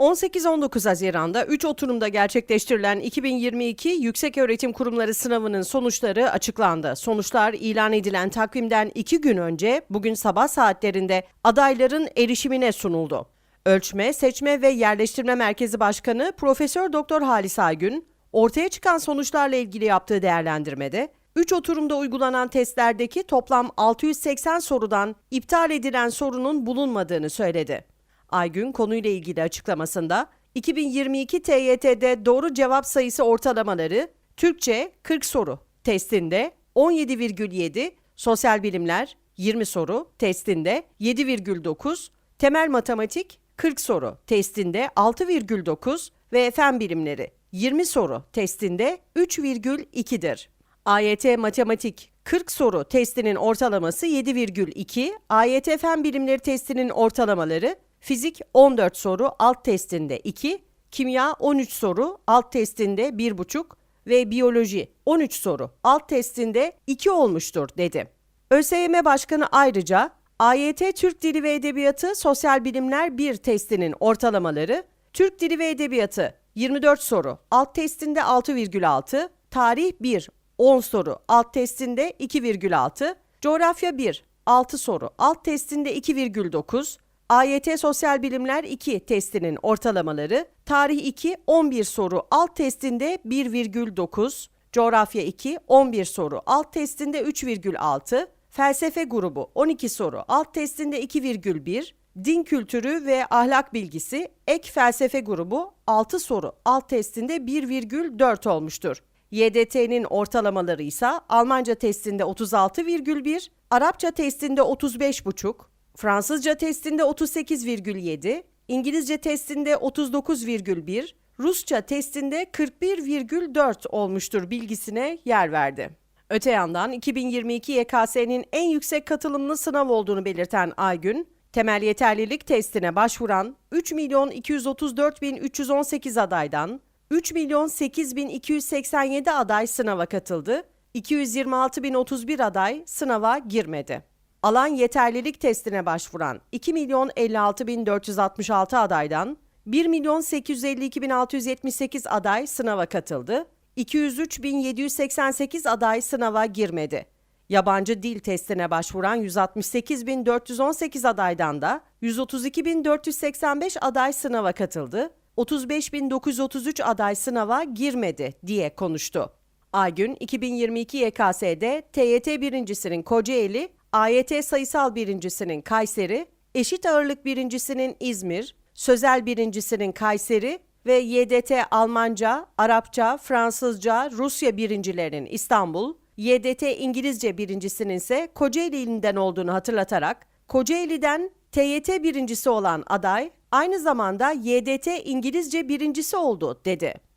18-19 Haziran'da 3 oturumda gerçekleştirilen 2022 Yükseköğretim Kurumları sınavının sonuçları açıklandı. Sonuçlar ilan edilen takvimden 2 gün önce bugün sabah saatlerinde adayların erişimine sunuldu. Ölçme, Seçme ve Yerleştirme Merkezi Başkanı Profesör Doktor Halis Aygün, ortaya çıkan sonuçlarla ilgili yaptığı değerlendirmede 3 oturumda uygulanan testlerdeki toplam 680 sorudan iptal edilen sorunun bulunmadığını söyledi. Aygün konuyla ilgili açıklamasında 2022 TYT'de doğru cevap sayısı ortalamaları Türkçe 40 soru testinde 17,7, sosyal bilimler 20 soru testinde 7,9, temel matematik 40 soru testinde 6,9 ve fen bilimleri 20 soru testinde 3,2'dir. AYT matematik 40 soru testinin ortalaması 7,2, AYT fen bilimleri testinin ortalamaları fizik 14 soru alt testinde 2, kimya 13 soru alt testinde 1,5 ve biyoloji 13 soru alt testinde 2 olmuştur dedi. ÖSYM Başkanı ayrıca AYT Türk Dili ve Edebiyatı Sosyal Bilimler 1 testinin ortalamaları Türk Dili ve Edebiyatı 24 soru alt testinde 6,6, Tarih 1 10 soru alt testinde 2,6, Coğrafya 1 6 soru alt testinde 2,9, AYT Sosyal Bilimler 2 testinin ortalamaları, Tarih 2 11 soru alt testinde 1,9, Coğrafya 2 11 soru alt testinde 3,6, Felsefe grubu 12 soru alt testinde 2,1, Din kültürü ve ahlak bilgisi ek felsefe grubu 6 soru alt testinde 1,4 olmuştur. YDT'nin ortalamaları ise Almanca testinde 36,1, Arapça testinde 35,5, Fransızca testinde 38,7, İngilizce testinde 39,1, Rusça testinde 41,4 olmuştur bilgisine yer verdi. Öte yandan 2022 YKS'nin en yüksek katılımlı sınav olduğunu belirten Aygün, temel yeterlilik testine başvuran 3 milyon 234 bin 318 adaydan 3 milyon 8 bin 287 aday sınava katıldı, 226 bin 31 aday sınava girmedi. Alan yeterlilik testine başvuran 2 milyon 56 bin 466 adaydan 1 milyon 852 bin 678 aday sınava katıldı, 203 bin 788 aday sınava girmedi. Yabancı dil testine başvuran 168 bin 418 adaydan da 132 bin 485 aday sınava katıldı, 35.933 aday sınava girmedi diye konuştu. Aygün 2022 YKS'de TYT birincisinin Kocaeli, AYT sayısal birincisinin Kayseri, eşit ağırlık birincisinin İzmir, sözel birincisinin Kayseri ve YDT Almanca, Arapça, Fransızca, Rusya birincilerinin İstanbul, YDT İngilizce birincisinin ise Kocaeli olduğunu hatırlatarak Kocaeli'den TYT birincisi olan aday aynı zamanda YDT İngilizce birincisi oldu dedi.